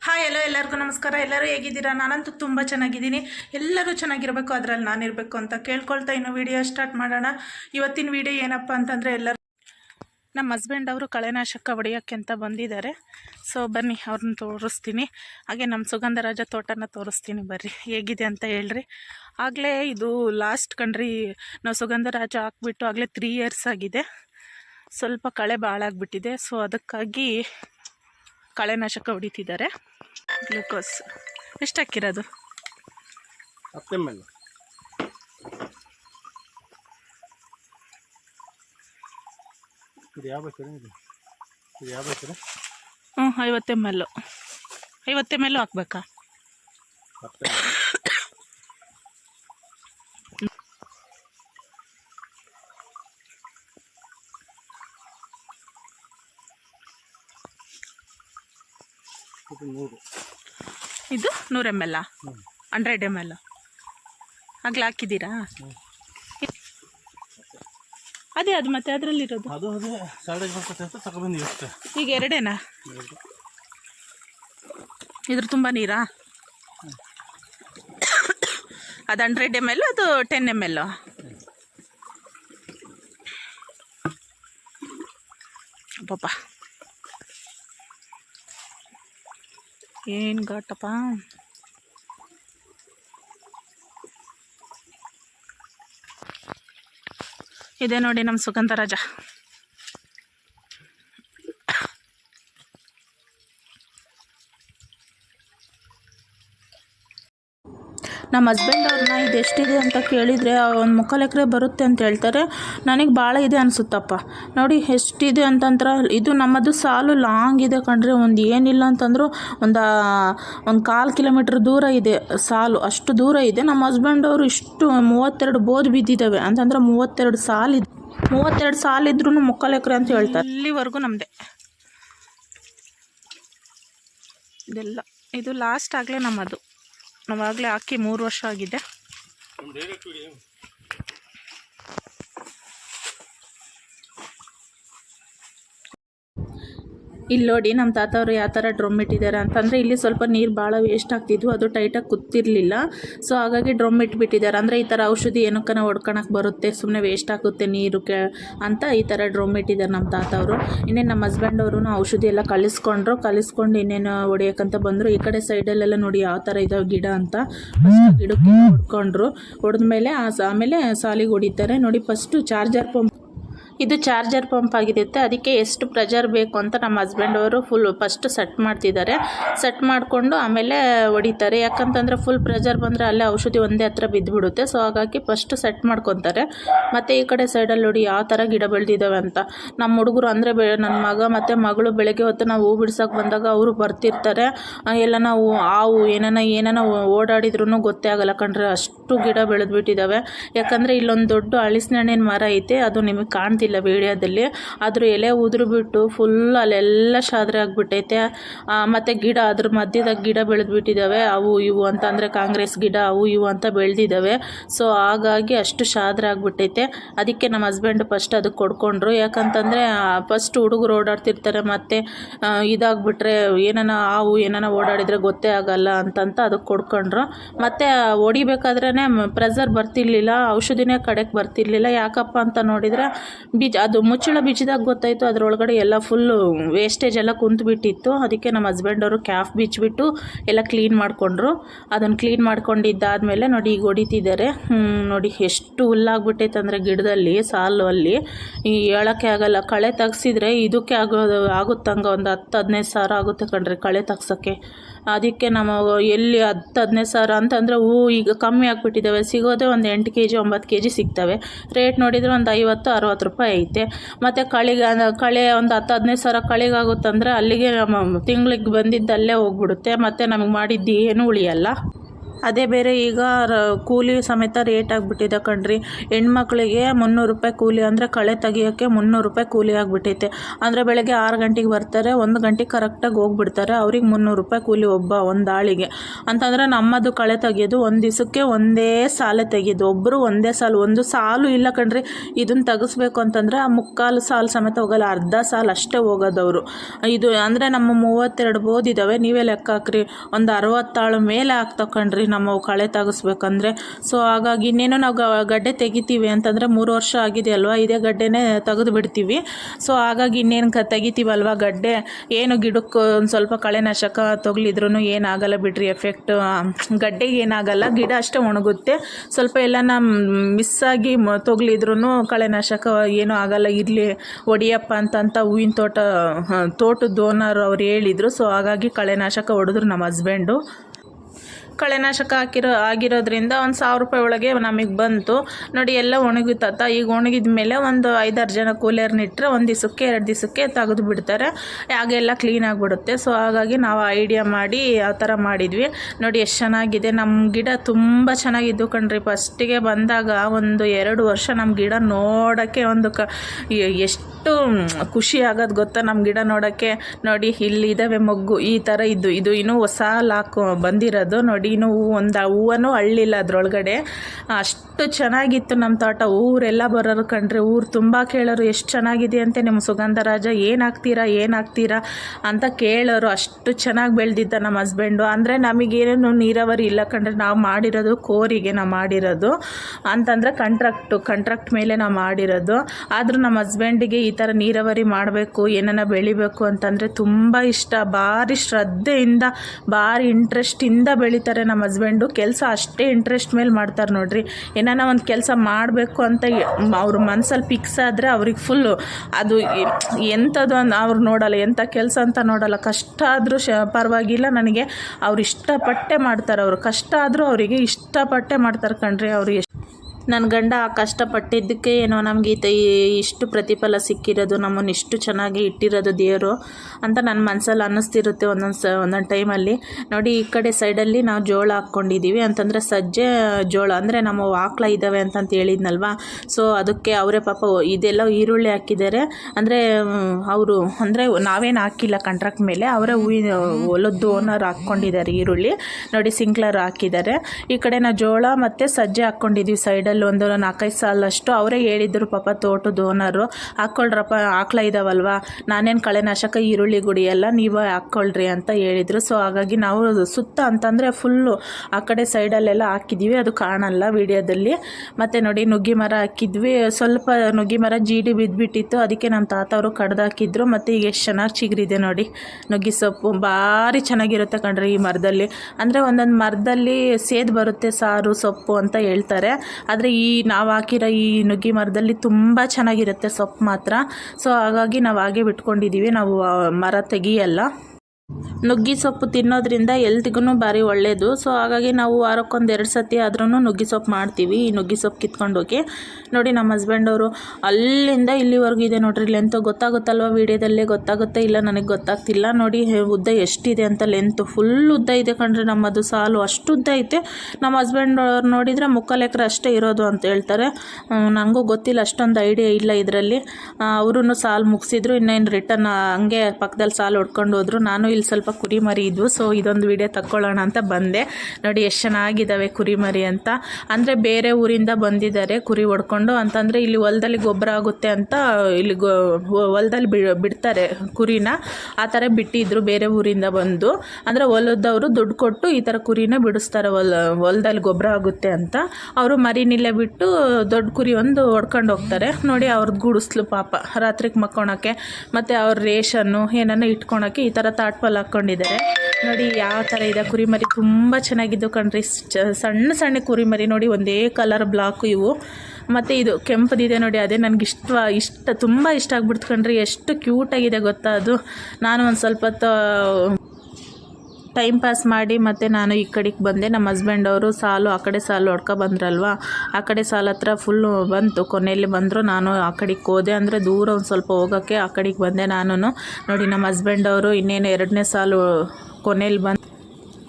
Hi ಎಲ್ಲೋ ಎಲ್ಲರಿಗೂ ನಮಸ್ಕಾರ. ಎಲ್ಲರೂ ಹೇಗಿದ್ದೀರಾ? ನಾನಂತೂ ತುಂಬ ಚೆನ್ನಾಗಿದ್ದೀನಿ. ಎಲ್ಲರೂ ಚೆನ್ನಾಗಿರಬೇಕು, ಅದರಲ್ಲಿ ನಾನಿರಬೇಕು ಅಂತ ಕೇಳ್ಕೊಳ್ತಾ ಇನ್ನು ವಿಡಿಯೋ ಸ್ಟಾರ್ಟ್ ಮಾಡೋಣ. ಇವತ್ತಿನ ವಿಡಿಯೋ ಏನಪ್ಪ ಅಂತಂದರೆ ಎಲ್ಲರೂ ನಮ್ಮ ಹಸ್ಬೆಂಡ್ ಅವರು ಕಳೆನಾಶಕ ಹೊಡೆಯೋಕ್ಕೆ ಅಂತ ಬಂದಿದ್ದಾರೆ. ಸೊ ಬನ್ನಿ, ಅವ್ರನ್ನ ತೋರಿಸ್ತೀನಿ. ಹಾಗೆ ನಮ್ಮ ಸುಗಂಧರಾಜ ತೋಟನ ತೋರಿಸ್ತೀನಿ ಬರ್ರಿ. ಹೇಗಿದೆ ಅಂತ ಹೇಳ್ರಿ. ಆಗಲೇ ಇದು ಲಾಸ್ಟ್ ಕಣ್ರಿ, ನಾವು ಸುಗಂಧರಾಜ ಹಾಕ್ಬಿಟ್ಟು ಆಗಲೇ ತ್ರೀ ಇಯರ್ಸ್ ಆಗಿದೆ. ಸ್ವಲ್ಪ ಕಳೆ ಭಾಳ ಆಗಿಬಿಟ್ಟಿದೆ ಸೊ ಅದಕ್ಕಾಗಿ ಕಳೆನಾಶಕ ಹೊಡಿತಿದ್ದಾರೆ. ಗ್ಲೂಕೋಸ್. ಎಷ್ಟು ಹಾಕಿರೋದು? ಹತ್ತೆ ಮೇಲೆ ಇದು ಯಾವ ಬೇಕು ಇದು? ಇದು ಯಾವ ಬೇಕು ಹ್ಞೂ ಐವತ್ತು ಎಂ ಎಲ್ಲು ಐವತ್ತು ಎಂ ಎಲ್ಲು ಹಾಕ್ಬೇಕಾ? ಇದು ನೂರು ಇದು ನೂರು M L hundred M L ಆಗ್ಲೇ ಹಾಕಿದ್ದೀರಾ? ಅದೇ ಅದು ಮತ್ತೆ ಅದರಲ್ಲಿರೋದು. ಅದು ಅದೇ ಸಾಲ್ಡೇಜ್ ಬರ್ತೈತೆ ಅಂತ ತಗೊಬಂದಿವಿ ಅಷ್ಟೇ. ಈಗ ಎರಡೇನಾ? ಇದ್ರ ತುಂಬ ನೀರಾ? ಅದು ಹಂಡ್ರೆಡ್ ಎಂ ಎಲ್ ಅದು ಟೆನ್ ಎಂ ಎಲ್ ಪಾಪ ಏನು ಘಾಟಪ್ಪ? ಇದೆ ನೋಡಿ ನಮ್ಮ ಸುಗಂಧರಾಜ. ನಮ್ಮ ಹಸ್ಬೆಂಡ್ ಅವ್ರನ್ನ ಇದು ಎಷ್ಟಿದೆ ಅಂತ ಕೇಳಿದರೆ ಒಂದು ಮುಕ್ಕಾಲು ಎಕರೆ ಬರುತ್ತೆ ಅಂತ ಹೇಳ್ತಾರೆ. ನನಗೆ ಭಾಳ ಇದೆ ಅನಿಸುತ್ತಪ್ಪ. ನೋಡಿ, ಎಷ್ಟಿದೆ ಅಂತಂದ್ರೆ, ಇದು ನಮ್ಮದು ಸಾಲು ಲಾಂಗ್ ಇದೆ ಕಂಡ್ರೆ ಒಂದು ಏನಿಲ್ಲ ಅಂತಂದರೂ, ಒಂದು ಒಂದು ಕಾಲು ಕಿಲೋಮೀಟ್ರ್ ದೂರ ಇದೆ ಸಾಲು. ಅಷ್ಟು ದೂರ ಇದೆ. ನಮ್ಮ ಹಸ್ಬೆಂಡ್ ಅವರು ಇಷ್ಟು ಮೂವತ್ತೆರಡು ಬೋದ್ ಬಿದ್ದಿದ್ದಾವೆ ಅಂತಂದ್ರೆ ಮೂವತ್ತೆರಡು ಇದೆ, ಮೂವತ್ತೆರಡು ಸಾಲಿದ್ರೂ ಮುಕ್ಕಾಲು ಎಕರೆ ಅಂತ ಹೇಳ್ತಾರೆ. ಇಲ್ಲಿವರೆಗೂ ನಮ್ಮದೇ ಇದೆಲ್ಲ. ಇದು ಲಾಸ್ಟ್ ಆಗಲೇ ನಮ್ಮದು. ನಾವಾಗಲೇ ಹಾಕಿ ಮೂರು ವರ್ಷ ಆಗಿದೆ. ಇಲ್ಲಿ ನೋಡಿ ನಮ್ಮ ಅವರು ಯಾವ ಥರ ಡ್ರಮ್ ಇಟ್ಟಿದ್ದಾರೆ ಅಂತಂದರೆ ಇಲ್ಲಿ ಸ್ವಲ್ಪ ನೀರು ಭಾಳ ವೇಸ್ಟ್ ಆಗ್ತಿದ್ವು. ಅದು ಟೈಟಾಗಿ ಕುತ್ತಿರಲಿಲ್ಲ. ಸೊ ಹಾಗಾಗಿ ಡ್ರಮ್ ಇಟ್ಬಿಟ್ಟಿದ್ದಾರೆ. ಅಂದರೆ ಈ ಥರ ಔಷಧಿ ಏನಕ್ಕನ ಹೊಡ್ಕೊಳಕ್ಕೆ ಬರುತ್ತೆ ಸುಮ್ಮನೆ ವೇಸ್ಟ್ ಆಗುತ್ತೆ ನೀರು ಕೆ ಅಂತ ಈ ಥರ ಡ್ರಮ್ ಇಟ್ಟಿದ್ದಾರೆ ನಮ್ಮ ತಾತ ಅವರು ಇನ್ನೇನು ನಮ್ಮ ಹಸ್ಬೆಂಡ್ ಅವರು ಔಷಧಿ ಎಲ್ಲ ಕಲಿಸ್ಕೊಂಡ್ರು. ಕಲಿಸ್ಕೊಂಡು ಇನ್ನೇನು ಹೊಡೆಯೋಕ್ಕಂತ ಬಂದರು. ಈ ಕಡೆ ಸೈಡಲ್ಲೆಲ್ಲ ನೋಡಿ ಯಾವ ಥರ ಇದಾವೆ ಗಿಡ ಅಂತ. ಗಿಡಕ್ಕೆ ಹೊಡ್ಕೊಂಡ್ರು. ಹೊಡೆದ್ಮೇಲೆ ಆಮೇಲೆ ಸಾಲಿಗೆ ಹೊಡಿತಾರೆ. ನೋಡಿ ಫಸ್ಟು ಚಾರ್ಜರ್ ಪಂಪ್ ಇದು ಚಾರ್ಜರ್ ಪಂಪ್ ಆಗಿರುತ್ತೆ. ಅದಕ್ಕೆ ಎಷ್ಟು ಪ್ರೆಜರ್ ಬೇಕು ಅಂತ ನಮ್ಮ ಹಸ್ಬೆಂಡ್ ಅವರು ಫುಲ್ ಫಸ್ಟ್ ಸೆಟ್ ಮಾಡ್ತಿದ್ದಾರೆ. ಸೆಟ್ ಮಾಡಿಕೊಂಡು ಆಮೇಲೆ ಹೊಡಿತಾರೆ. ಯಾಕಂತಂದರೆ ಫುಲ್ ಪ್ರೆಜರ್ ಬಂದರೆ ಅಲ್ಲೇ ಔಷಧಿ ಒಂದೇ ಹತ್ರ ಬಿದ್ದುಬಿಡುತ್ತೆ. ಸೊ ಹಾಗಾಗಿ ಫಸ್ಟ್ ಸೆಟ್ ಮಾಡ್ಕೊತಾರೆ. ಮತ್ತು ಈ ಕಡೆ ಸೈಡಲ್ಲಿ ನೋಡಿ ಯಾವ ಥರ ಗಿಡ ಬೆಳೆದಿದ್ದಾವೆ ಅಂತ. ನಮ್ಮ ಹುಡುಗರು ಅಂದರೆ ಬೆ ನನ್ನ ಮಗ ಮತ್ತು ಮಗಳು ಬೆಳಗ್ಗೆ ಹೊತ್ತು ನಾವು ಹೂ ಬಿಡ್ಸೋಕೆ ಬಂದಾಗ ಅವರು ಬರ್ತಿರ್ತಾರೆ. ಎಲ್ಲ ನಾವು ಹಾವು ಏನಾನ ಏನಾನ ಓಡಾಡಿದ್ರೂ ಗೊತ್ತೇ ಆಗಲ್ಲ ಕಂಡ್ರೆ ಅಷ್ಟು ಗಿಡ ಬೆಳೆದ್ಬಿಟ್ಟಿದ್ದಾವೆ ಯಾಕಂದರೆ ಇಲ್ಲೊಂದು ದೊಡ್ಡ ಅಳಿಸ್ನಣ್ಣಿನ ಮರ ಐತೆ. ಅದು ನಿಮಗೆ ಕಾಣ್ತಿಲ್ಲ. ವಿಡಿಯೋದಲ್ಲಿ ಅದ್ರ ಎಲೆ ಉದುರು ಬಿಟ್ಟು ಫುಲ್ ಅಲ್ಲೆಲ್ಲ ಶಾದ್ರೆ ಆಗಿಬಿಟ್ಟೈತೆ. ಮತ್ತು ಗಿಡ, ಅದ್ರ ಮಧ್ಯದಾಗ ಗಿಡ ಬೆಳೆದ್ಬಿಟ್ಟಿದ್ದಾವೆ ಅವು ಇವು ಅಂತ ಅಂದರೆ ಕಾಂಗ್ರೆಸ್ ಗಿಡ, ಅವು ಇವು ಅಂತ ಬೆಳೆದಿದ್ದಾವೆ ಸೊ ಹಾಗಾಗಿ ಅಷ್ಟು ಶಾದ್ರೆ ಆಗಿಬಿಟ್ಟೈತೆ. ಅದಕ್ಕೆ ನಮ್ಮ ಹಸ್ಬೆಂಡ್ ಫಸ್ಟ್ ಅದಕ್ಕೆ ಕೊಡ್ಕೊಂಡ್ರು ಯಾಕಂತಂದರೆ ಫಸ್ಟ್ ಹುಡುಗರು ಓಡಾಡ್ತಿರ್ತಾರೆ ಮತ್ತು ಇದಾಗ್ಬಿಟ್ರೆ ಏನಾನ ಹಾವು, ಏನಾನ ಓಡಾಡಿದರೆ ಗೊತ್ತೇ ಆಗಲ್ಲ ಅಂತಂತ ಅದಕ್ಕೆ ಕೊಡ್ಕೊಂಡ್ರು ಮತ್ತು ಹೊಡಿಬೇಕಾದ್ರೇ ಪ್ರೆಸರ್ ಬರ್ತಿರ್ಲಿಲ್ಲ, ಔಷಧಿನೇ ಕಡೆಗೆ ಬರ್ತಿರ್ಲಿಲ್ಲ. ಯಾಕಪ್ಪ ಅಂತ ನೋಡಿದರೆ ಬೀಜ, ಅದು ಮುಚ್ಚಳ ಬೀಜದಾಗ ಗೊತ್ತಾಯಿತು, ಅದರೊಳಗಡೆ ಎಲ್ಲ ಫುಲ್ಲು ವೇಸ್ಟೇಜ್ ಎಲ್ಲ ಕುಂತ್ಬಿಟ್ಟಿತ್ತು. ಅದಕ್ಕೆ ನಮ್ಮ ಹಸ್ಬೆಂಡ್ ಅವರು ಕ್ಯಾಫ್ ಬಿಚ್ಚಿಬಿಟ್ಟು ಎಲ್ಲ ಕ್ಲೀನ್ ಮಾಡಿಕೊಂಡ್ರು. ಅದನ್ನು ಕ್ಲೀನ್ ಮಾಡ್ಕೊಂಡಿದ್ದಾದಮೇಲೆ ನೋಡಿ ಈಗ ಹೊಡಿತಿದ್ದಾರೆ. ನೋಡಿ ಎಷ್ಟು ಹುಲ್ಲಾಗ್ಬಿಟ್ಟೈತೆ ಅಂದರೆ ಗಿಡದಲ್ಲಿ, ಸಾಲು ಅಲ್ಲಿ. ಈ ಹೇಳೋಕ್ಕೆ ಆಗಲ್ಲ, ಕಳೆ ತೆಗ್ಸಿದ್ರೆ ಇದಕ್ಕೆ ಆಗೋದು ಆಗುತ್ತಂಗೆ ಒಂದು ಹತ್ತು ಹದಿನೈದು ಸಾವಿರ ಆಗುತ್ತೆ ಕಣ್ರಿ ಕಳೆ ತೆಗ್ಸೋಕ್ಕೆ. ಅದಕ್ಕೆ ನಮ್ಮ ಎಲ್ಲಿ ಹತ್ತು ಹದಿನೈದು ಸಾವಿರ ಅಂತಂದರೆ ಹೂವು ಈಗ ಕಮ್ಮಿ ಆಗಿಬಿಟ್ಟಿದ್ದಾವೆ. ಸಿಗೋದೇ ಒಂದು ಎಂಟು ಕೆ ಜಿ ಒಂಬತ್ತು ಕೆ ಜಿ ಸಿಗ್ತವೆ. ರೇಟ್ ನೋಡಿದರೆ ಒಂದು ಐವತ್ತು, ಅರವತ್ತು ರೂಪಾಯಿ ಐತೆ. ಮತ್ತು ಕಳಿಗೆ ಕಳೆ ಒಂದು ಹತ್ತು ಹದಿನೈದು ಸಾವಿರ ಕಳಿಗಾಗುತ್ತಂದ್ರೆ ಅಲ್ಲಿಗೆ ನಮ್ಮ ತಿಂಗ್ಳಿಗೆ ಬಂದಿದ್ದು ಅಲ್ಲೇ ಹೋಗ್ಬಿಡುತ್ತೆ. ಮತ್ತು ನಮಗೆ ಮಾಡಿದ್ದು ಏನೂ ಉಳಿಯಲ್ಲ. ಅದೇ ಬೇರೆ ಈಗ ಕೂಲಿ ಸಮೇತ ರೇಟ್ ಆಗಿಬಿಟ್ಟಿದೆ ಕಣ್ರಿ. ಹೆಣ್ಮಕ್ಳಿಗೆ ಮುನ್ನೂರು ರೂಪಾಯಿ ಕೂಲಿ ಅಂದರೆ ಕಳೆ ತೆಗಿಯೋಕ್ಕೆ ಮುನ್ನೂರು ರೂಪಾಯಿ ಕೂಲಿ ಆಗಿಬಿಟ್ಟೈತೆ. ಅಂದರೆ ಬೆಳಗ್ಗೆ ಆರು ಗಂಟೆಗೆ ಬರ್ತಾರೆ, ಒಂದು ಗಂಟೆಗೆ ಕರೆಕ್ಟಾಗಿ ಹೋಗ್ಬಿಡ್ತಾರೆ. ಅವ್ರಿಗೆ ಮುನ್ನೂರು ರೂಪಾಯಿ ಕೂಲಿ ಒಬ್ಬ ಒಂದು ಆಳಿಗೆ. ಅಂತಂದರೆ ನಮ್ಮದು ಕಳೆ ತೆಗೆಯೋದು ಒಂದು ದಿವಸಕ್ಕೆ ಒಂದೇ ಸಾಲ ತೆಗೆಯೋದು. ಒಬ್ಬರು ಒಂದೇ ಸಾಲು, ಒಂದು ಸಾಲು ಇಲ್ಲ ಕಣ್ರಿ. ಇದನ್ನು ತೆಗೆಸ್ಬೇಕು ಅಂತಂದರೆ ಆ ಮುಕ್ಕಾಲು ಸಾಲು ಸಮೇತ ಹೋಗಲ್ಲ, ಅರ್ಧ ಸಾಲು ಅಷ್ಟೇ ಹೋಗೋದವರು. ಇದು ಅಂದರೆ ನಮ್ಮ ಮೂವತ್ತೆರಡು ಬೋದಿದ್ದಾವೆ ನೀವೇ ಲೆಕ್ಕ ಹಾಕ್ರಿ. ಒಂದು ಅರವತ್ತಾಳು ಮೇಲೆ ಆಗ್ತಾವ್ ಕಣ್ರಿ ನಮ್ಮ ಕಳೆ ತೆಗೆಸ್ಬೇಕಂದ್ರೆ. ಸೊ ಹಾಗಾಗಿ ಇನ್ನೇನು ನಾವು ಗಡ್ಡೆ ತೆಗಿತೀವಿ ಅಂತಂದರೆ ಮೂರು ವರ್ಷ ಆಗಿದೆ ಅಲ್ವಾ ಇದೇ ಗಡ್ಡೆನೇ ತೆಗೆದು ಬಿಡ್ತೀವಿ ಸೊ ಹಾಗಾಗಿ ಇನ್ನೇನು ಕ, ತೆಗಿತೀವಲ್ವ ಗಡ್ಡೆ? ಏನು ಗಿಡಕ್ಕೆ ಒಂದು ಸ್ವಲ್ಪ ಕಳೆನಾಶಕ ತೊಗಲಿದ್ರೂ ಏನಾಗಲ್ಲ ಬಿಡ್ರಿ ಎಫೆಕ್ಟ್ ಗಡ್ಡೆಗೆ ಏನಾಗಲ್ಲ, ಗಿಡ ಅಷ್ಟೇ ಒಣಗುತ್ತೆ. ಸ್ವಲ್ಪ ಎಲ್ಲನ ಮಿಸ್ಸಾಗಿ ಮ ತೊಗಲಿದ್ರೂ ಕಳೆನಾಶಕ ಏನೂ ಆಗಲ್ಲ. ಇರಲಿ ಒಡಿಯಪ್ಪ ಅಂತಂತ ಹೂವಿನ ತೋಟ ತೋಟದ ಓನರ್ ಅವ್ರು ಹೇಳಿದರು. ಸೊ ಹಾಗಾಗಿ ಕಳೆನಾಶಕ ಹೊಡೆದ್ರು ನಮ್ಮ ಹಸ್ಬೆಂಡು ಕಳೆನಾಶಕ ಹಾಕಿರೋ, ಆಗಿರೋದ್ರಿಂದ ಒಂದು ಸಾವಿರ ರೂಪಾಯಿ ಒಳಗೆ ನಮಗೆ ಬಂತು. ನೋಡಿ, ಎಲ್ಲ ಒಣಗುತ್ತತ್ತ ಈಗ ಒಣಗಿದ ಮೇಲೆ ಒಂದು ಐದಾರು ಜನ ಕೂಲಿಯರ್ನ ಇಟ್ಟರೆ ಒಂದು ದಿವಸಕ್ಕೆ, ಎರಡು ದಿವಸಕ್ಕೆ ತೆಗೆದು ಬಿಡ್ತಾರೆ. ಹಾಗೆಲ್ಲ ಕ್ಲೀನ್ ಆಗಿಬಿಡುತ್ತೆ. ಸೊ ಹಾಗಾಗಿ ನಾವು ಐಡಿಯಾ ಮಾಡಿ ಆ ಥರ ಮಾಡಿದ್ವಿ. ನೋಡಿ, ಎಷ್ಟು ಚೆನ್ನಾಗಿದೆ. ನಮ್ಮ ಗಿಡ ತುಂಬ ಚೆನ್ನಾಗಿದ್ದು ಕಣ್ರಿ. ಫಸ್ಟಿಗೆ ಬಂದಾಗ ಒಂದು ಎರಡು ವರ್ಷ ನಮ್ಮ ಗಿಡ ನೋಡೋಕ್ಕೆ ಒಂದು ಕ ಎಷ್ಟು ಖುಷಿ ಆಗೋದು ಗೊತ್ತಾ ನಮ್ಮ ಗಿಡ ನೋಡೋಕ್ಕೆ? ನೋಡಿ, ಇಲ್ಲಿ ಇದ್ದಾವೆ ಮೊಗ್ಗು. ಈ ಥರ ಇದ್ದು, ಇದು ಇನ್ನೂ ಹೊಸ ಲಾಕು ಬಂದಿರೋದು. ನೋಡಿ ಹೂ ಒಂದು ಹೂವನ್ನು ಅಳ್ಳಿಲ್ಲ ಅದರೊಳಗಡೆ. ಅಷ್ಟು ಚೆನ್ನಾಗಿತ್ತು ನಮ್ಮ ತೋಟ ಊರೆಲ್ಲ ಬರೋರು ಕಂಡ್ರೆ ಊರು ತುಂಬ ಕೇಳೋರು ಎಷ್ಟು ಚೆನ್ನಾಗಿದೆ ಅಂತೆ ನಿಮ್ಮ ಸುಗಂಧರಾಜ ಏನು ಹಾಕ್ತೀರಾ ಏನು ಹಾಕ್ತೀರಾ ಅಂತ ಕೇಳೋರು. ಅಷ್ಟು ಚೆನ್ನಾಗಿ ಬೆಳೆದಿದ್ದ ನಮ್ಮ ಹಸ್ಬೆಂಡು ಅಂದರೆ ನಮಗೇನೇನು ನೀರಾವರಿ ಇಲ್ಲ ಕಂಡ್ರೆ ನಾವು ಮಾಡಿರೋದು ಕೋರಿಗೆ ನಾವು ಮಾಡಿರೋದು. ಅಂತಂದರೆ ಕಂಟ್ರಾಕ್ಟು ಕಂಟ್ರಾಕ್ಟ್ ಮೇಲೆ ನಾವು ಮಾಡಿರೋದು. ಆದರೂ ನಮ್ಮ ಹಸ್ಬೆಂಡಿಗೆ ಈ ಥರ ನೀರಾವರಿ ಮಾಡಬೇಕು ಏನನ್ನ ಬೆಳಿಬೇಕು ಅಂತಂದರೆ ತುಂಬ ಇಷ್ಟ. ಭಾರಿ ಶ್ರದ್ಧೆಯಿಂದ, ಭಾರಿ ಇಂಟ್ರೆಸ್ಟಿಂದ ಬೆಳಿತಾರೆ ನಮ್ಮ ಹಸ್ಬೆಂಡು ಕೆಲಸ ಅಷ್ಟೇ ಇಂಟ್ರೆಸ್ಟ್ ಮೇಲೆ ಮಾಡ್ತಾರೆ ನೋಡ್ರಿ. ಏನಾನ ಒಂದು ಕೆಲಸ ಮಾಡಬೇಕು ಅಂತ ಅವ್ರ ಮನಸ್ಸಲ್ಲಿ ಫಿಕ್ಸ್ ಆದರೆ ಅವ್ರಿಗೆ ಫುಲ್ಲು ಅದು ಎಂಥದ್ದು ಅಂತ ಅವ್ರು ನೋಡಲ್ಲ ಎಂಥ ಕೆಲಸ ಅಂತ ನೋಡಲ್ಲ. ಕಷ್ಟ ಆದರೂ ಶ, ಪರವಾಗಿಲ್ಲ ನನಗೆ. ಅವ್ರು ಇಷ್ಟಪಟ್ಟೆ ಮಾಡ್ತಾರೆ ಅವರು. ಕಷ್ಟ ಆದರೂ ಅವರಿಗೆ ಇಷ್ಟಪಟ್ಟೆ ಮಾಡ್ತಾರೆ ಕಣ್ರಿ ಅವ್ರು ನನ್ನ ಗಂಡ ಕಷ್ಟಪಟ್ಟಿದ್ದಕ್ಕೆ ಏನೋ ನಮಗೆ ಇಷ್ಟು ಪ್ರತಿಫಲ ಸಿಕ್ಕಿರೋದು, ನಮ್ಮನ್ನು ಇಷ್ಟು ಚೆನ್ನಾಗಿ ಇಟ್ಟಿರೋದು ದೇವರು ಅಂತ ನನ್ನ ಮನಸ್ಸಲ್ಲಿ ಅನ್ನಿಸ್ತಿರುತ್ತೆ ಒಂದೊಂದು ಸ, ಒಂದೊಂದು ಟೈಮಲ್ಲಿ. ನೋಡಿ, ಈ ಕಡೆ ಸೈಡಲ್ಲಿ ನಾವು ಜೋಳ ಹಾಕ್ಕೊಂಡಿದ್ದೀವಿ ಅಂತಂದರೆ ಸಜ್ಜೆ ಜೋಳ, ಅಂದರೆ ನಮ್ಮ ವಾಕ್ಲ ಇದ್ದಾವೆ ಅಂತಂತ ಹೇಳಿದ್ನಲ್ವಾ? ಸೊ ಅದಕ್ಕೆ ಅವರೇ ಪಾಪ ಇದೆಲ್ಲ ಈರುಳ್ಳಿ ಹಾಕಿದ್ದಾರೆ. ಅಂದರೆ ಅವರು, ಅಂದರೆ ನಾವೇನು ಹಾಕಿಲ್ಲ ಕಾಂಟ್ರಾಕ್ಟ್ ಮೇಲೆ, ಅವರೇ ಹೂವಿನ ಹೊಲದ್ದು ಓನರ್ ಹಾಕ್ಕೊಂಡಿದ್ದಾರೆ ಈರುಳ್ಳಿ. ನೋಡಿ, ಸಿಂಕ್ಲರ್ ಹಾಕಿದ್ದಾರೆ. ಈ ಕಡೆ ನಾವು ಜೋಳ ಮತ್ತು ಸಜ್ಜೆ ಹಾಕ್ಕೊಂಡಿದ್ದೀವಿ ಸೈಡಲ್ಲಿ. ಒಂದು ನಾಲ್ಕೈದು ಸಾಲಷ್ಟು ಅವರೇ ಹೇಳಿದ್ರು ಪಾಪ ತೋಟದ ಓನರು ಹಾಕ್ಕೊಳ್ರಪ್ಪ ಆಕಳ ಇದಾವಲ್ವಾ? ನಾನೇನು ಕಳೆನಾಶಕ, ಈರುಳ್ಳಿ ಗುಡಿಯಲ್ಲ ನೀವೇ ಹಾಕ್ಕೊಳ್ರಿ ಅಂತ ಹೇಳಿದರು. ಸೊ ಹಾಗಾಗಿ ನಾವು ಸುತ್ತ ಅಂತಂದರೆ ಫುಲ್ಲು ಆ ಕಡೆ ಸೈಡಲ್ಲೆಲ್ಲ ಹಾಕಿದ್ದೀವಿ ಅದು ಕಾಣಲ್ಲ ವಿಡಿಯೋದಲ್ಲಿ. ಮತ್ತು ನೋಡಿ, ನುಗ್ಗಿ ಮರ ಹಾಕಿದ್ವಿ. ಸ್ವಲ್ಪ ನುಗ್ಗಿ ಮರ ಜೀಡಿ ಬಿದ್ದುಬಿಟ್ಟಿತ್ತು ಅದಕ್ಕೆ ನಮ್ಮ ತಾತ ಅವರು ಕಡ್ದು ಹಾಕಿದ್ರು ಮತ್ತು ಈಗ ಎಷ್ಟು ಚೆನ್ನಾಗಿ ಚಿಗುರಿದೆ ನೋಡಿ. ನುಗ್ಗಿ ಸೊಪ್ಪು ಭಾರಿ ಚೆನ್ನಾಗಿರುತ್ತೆ ಕಣ್ರಿ ಈ ಮರದಲ್ಲಿ. ಅಂದರೆ ಒಂದೊಂದು ಮರದಲ್ಲಿ ಸೇದ್ ಬರುತ್ತೆ ಸಾರು, ಸೊಪ್ಪು ಅಂತ ಹೇಳ್ತಾರೆ. ಆದರೆ ಈ ನಾವು ಹಾಕಿರೋ ಈ ನುಗ್ಗಿ ಮರದಲ್ಲಿ ತುಂಬ ಚೆನ್ನಾಗಿರುತ್ತೆ ಸೊಪ್ಪು ಮಾತ್ರ. ಸೊ ಹಾಗಾಗಿ ನಾವು ಹಾಗೆ ಬಿಟ್ಕೊಂಡಿದ್ದೀವಿ ನಾವು ಮರ ತೆಗಿಯಲ್ಲ. ನುಗ್ಗಿ ಸೊಪ್ಪು ತಿನ್ನೋದ್ರಿಂದ ಎಲ್ತಿಗೂ ಭಾರಿ ಒಳ್ಳೆಯದು ಸೊ ಹಾಗಾಗಿ ನಾವು ವಾರಕ್ಕೊಂದು ಎರಡು ಸತಿ ಆದ್ರೂ ನುಗ್ಗಿ ಸೊಪ್ಪು ಮಾಡ್ತೀವಿ. ಈ ನುಗ್ಗಿ ಸೊಪ್ಪು ಕಿತ್ಕೊಂಡೋಗಿ. ನೋಡಿ, ನಮ್ಮ ಹಸ್ಬೆಂಡ್ ಅವರು ಅಲ್ಲಿಂದ ಇಲ್ಲಿವರೆಗೂ ಇದೆ ನೋಡ್ರಿ ಲೆಂತು ಗೊತ್ತಾಗುತ್ತಲ್ವ ವೀಡಿಯೋದಲ್ಲೇ? ಗೊತ್ತಾಗುತ್ತೆ ಇಲ್ಲ, ನನಗೆ ಗೊತ್ತಾಗ್ತಿಲ್ಲ. ನೋಡಿ ಉದ್ದ ಎಷ್ಟಿದೆ ಅಂತ ಲೆಂತು ಫುಲ್ ಉದ್ದ ಇದೆ ಕಣ್ರಿ ನಮ್ಮದು, ಸಾಲು ಅಷ್ಟು ಉದ್ದ ಐತೆ. ನಮ್ಮ ಹಸ್ಬೆಂಡ್ ಅವ್ರು ನೋಡಿದರೆ ಮುಕ್ಕಾಲು ಎಕರೆ ಅಷ್ಟೇ ಇರೋದು ಅಂತ ಹೇಳ್ತಾರೆ. ನನಗೂ ಗೊತ್ತಿಲ್ಲ, ಅಷ್ಟೊಂದು ಐಡಿಯಾ ಇಲ್ಲ ಇದರಲ್ಲಿ. ಅವರು ಸಾಲು ಮುಗಿಸಿದ್ರು ಇನ್ನೇನು ರಿಟರ್ನ್ ಹಂಗೆ ಪಕ್ಕದಲ್ಲಿ ಸಾಲು ಹೊಡ್ಕೊಂಡು ಹೋದ್ರು. ನಾನು ಇಲ್ಲಿ ಸ್ವಲ್ಪ ಕುರಿಮರಿ ಇದ್ವು. ಸೊ ಇದೊಂದು ವಿಡಿಯೋ ತಕ್ಕೊಳ್ಳೋಣ ಅಂತ ಬಂದೆ. ನೋಡಿ, ಎಷ್ಟು ಚೆನ್ನಾಗಿದ್ದಾವೆ ಕುರಿಮರಿ ಅಂತ. ಅಂದರೆ ಬೇರೆ ಊರಿಂದ ಬಂದಿದ್ದಾರೆ ಕುರಿ ಹೊಡ್ಕೊಂಡು. ಅಂತಂದರೆ ಇಲ್ಲಿ ಹೊಲದಲ್ಲಿ ಗೊಬ್ಬರ ಆಗುತ್ತೆ ಅಂತ ಇಲ್ಲಿ ಗೊ, ಹೊಲದಲ್ಲಿ ಬಿಡ್ತಾರೆ ಕುರಿನ. ಆ ಥರ ಬಿಟ್ಟಿದ್ರು ಬೇರೆ ಊರಿಂದ ಬಂದು. ಅಂದರೆ ಹೊಲದವರು ದುಡ್ಡು ಕೊಟ್ಟು ಈ ಥರ ಕುರಿನ ಬಿಡಿಸ್ತಾರೆ ಹೊಲ, ಹೊಲದಲ್ಲಿ ಗೊಬ್ಬರ ಆಗುತ್ತೆ ಅಂತ. ಅವರು ಮರಿನಿಲ್ಲೇ ಬಿಟ್ಟು ದೊಡ್ಡ ಕುರಿ ಒಂದು ಹೊಡ್ಕೊಂಡು ಹೋಗ್ತಾರೆ. ನೋಡಿ ಅವ್ರದ್ದು ಗುಡಿಸ್ಲು ಪಾಪ. ರಾತ್ರಿಗೆ ಮಕ್ಕೊಳಕ್ಕೆ. ಮತ್ತು ಅವ್ರ ರೇಷನ್ನು ಏನನ್ನ ಇಟ್ಕೊಳಕ್ಕೆ ಈ ಥರ ತಾಟ್ಪಲ್ ಹಾಕ್ಕೊಂಡಿದ್ದಾರೆ ನೋಡಿ ಯಾವ ಥರ ಇದೆ. ಕುರಿಮರಿ ತುಂಬ ಚೆನ್ನಾಗಿದ್ದು ಕಣ್ರಿ. ಸಣ್ಣ ಸಣ್ಣ ಕುರಿಮರಿ ನೋಡಿ, ಒಂದೇ ಕಲರ್ ಬ್ಲಾಕು ಇವು. ಮತ್ತು ಇದು ಕೆಂಪದಿದೆ ನೋಡಿ, ಅದೇ ನನಗೆ ಇಷ್ಟ ಇಷ್ಟ, ತುಂಬ ಇಷ್ಟ ಆಗ್ಬಿಡ್ತು ಕಣ್ರಿ. ಎಷ್ಟು ಕ್ಯೂಟಾಗಿದೆ ಗೊತ್ತಾ ಅದು. ನಾನು ಒಂದು ಸ್ವಲ್ಪ ಹೊತ್ತು ಟೈಮ್ ಪಾಸ್ ಮಾಡಿ ಮತ್ತು ನಾನು ಈ ಕಡೆಗೆ ಬಂದೆ. ನಮ್ಮ ಹಸ್ಬೆಂಡ್ ಅವರು ಸಾಲು, ಆ ಕಡೆ ಸಾಲು ಹೊಡ್ಕೊ ಬಂದ್ರಲ್ವ? ಆ ಕಡೆ ಸಾಲ ಹತ್ರ ಫುಲ್ಲು ಬಂತು. ಕೊನೆಯಲ್ಲಿ ಬಂದರು ನಾನು ಆ ಕಡೆಗೆ ಹೋದೆ. ಅಂದರೆ ದೂರ ಒಂದು ಸ್ವಲ್ಪ ಹೋಗೋಕ್ಕೆ ಆ ಕಡೆಗೆ ಬಂದೆ ನಾನು ನೋಡಿ, ನಮ್ಮ ಹಸ್ಬೆಂಡ್ ಅವರು ಇನ್ನೇನು ಎರಡನೇ ಸಾಲು ಕೊನೆಯಲ್ಲಿ ಬಂದು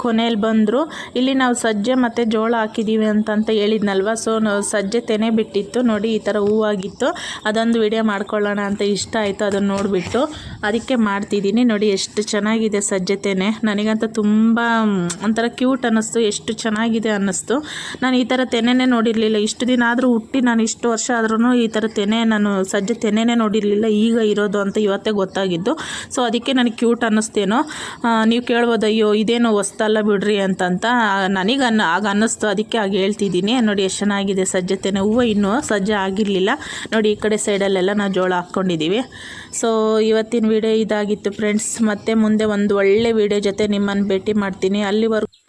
ಕೊನೆಯಲ್ಲಿ ಬಂದರು, ಇಲ್ಲಿ ನಾವು ಸಜ್ಜೆ ಮತ್ತು ಜೋಳ ಹಾಕಿದ್ದೀವಿ ಅಂತಂತ ಹೇಳಿದ್ನಲ್ವ? ಸೊ ಸಜ್ಜೆ ತೆನೆ ಬಿಟ್ಟಿತ್ತು. ನೋಡಿ, ಈ ಥರ ಹೂವಾಗಿತ್ತು. ಅದೊಂದು ವಿಡಿಯೋ ಮಾಡ್ಕೊಳ್ಳೋಣ ಅಂತ ಇಷ್ಟ ಆಯಿತು. ಅದನ್ನು ನೋಡಿಬಿಟ್ಟು ಅದಕ್ಕೆ ಮಾಡ್ತಿದ್ದೀನಿ. ನೋಡಿ, ಎಷ್ಟು ಚೆನ್ನಾಗಿದೆ ಸಜ್ಜೆ ತೆನೆ. ನನಗಂತೂ ತುಂಬ, ಒಂಥರ ಕ್ಯೂಟ್ ಅನ್ನಿಸ್ತು. ಎಷ್ಟು ಚೆನ್ನಾಗಿದೆ ಅನ್ನಿಸ್ತು. ನಾನು ಈ ಥರ ತೆನೆನೇ ನೋಡಿರಲಿಲ್ಲ. ಇಷ್ಟು ದಿನ ಆದರೂ ಹುಟ್ಟಿ ನಾನು ಇಷ್ಟು ವರ್ಷ ಆದ್ರೂ ಈ ಥರ ತೆನೆ ನಾನು, ಸಜ್ಜೆ ತೆನೆನೇ ನೋಡಿರಲಿಲ್ಲ. ಈಗ ಇರೋದು ಅಂತ ಇವತ್ತೇ ಗೊತ್ತಾಗಿದ್ದು. ಸೊ ಅದಕ್ಕೆ ನನಗೆ ಕ್ಯೂಟ್ ಅನ್ನಿಸ್ತೇನೋ. ನೀವು ಕೇಳ್ಬೋದು, ಅಯ್ಯೋ, ಇದೇನೋ ಹೊಸ್ತಲ್ಲ ಬಿಡ್ರಿ ಅಂತಂತ ನನಗೆ ಅನ್ನ ಆಗ ಅನ್ನಿಸ್ತು. ಅದಕ್ಕೆ ಆಗ ಹೇಳ್ತಿದ್ದೀನಿ. ನೋಡಿ, ಎಷ್ಟು ಚೆನ್ನಾಗಿದೆ ಸಜ್ಜತೆನೆ. ಹೂವು ಇನ್ನೂ ಸಜ್ಜೆ ಆಗಿರಲಿಲ್ಲ. ನೋಡಿ, ಈ ಕಡೆ ಸೈಡಲ್ಲೆಲ್ಲ ನಾವು ಜೋಳ ಹಾಕ್ಕೊಂಡಿದ್ದೀವಿ ಸೊ ಇವತ್ತಿನ ವಿಡಿಯೋ ಇದಾಗಿತ್ತು ಫ್ರೆಂಡ್ಸ್ ಮತ್ತೆ ಮುಂದೆ ಒಂದು ಒಳ್ಳೆ ವಿಡಿಯೋ ಜೊತೆ ನಿಮ್ಮನ್ನು ಭೇಟಿ ಮಾಡ್ತೀನಿ. ಅಲ್ಲಿವರೆಗೂ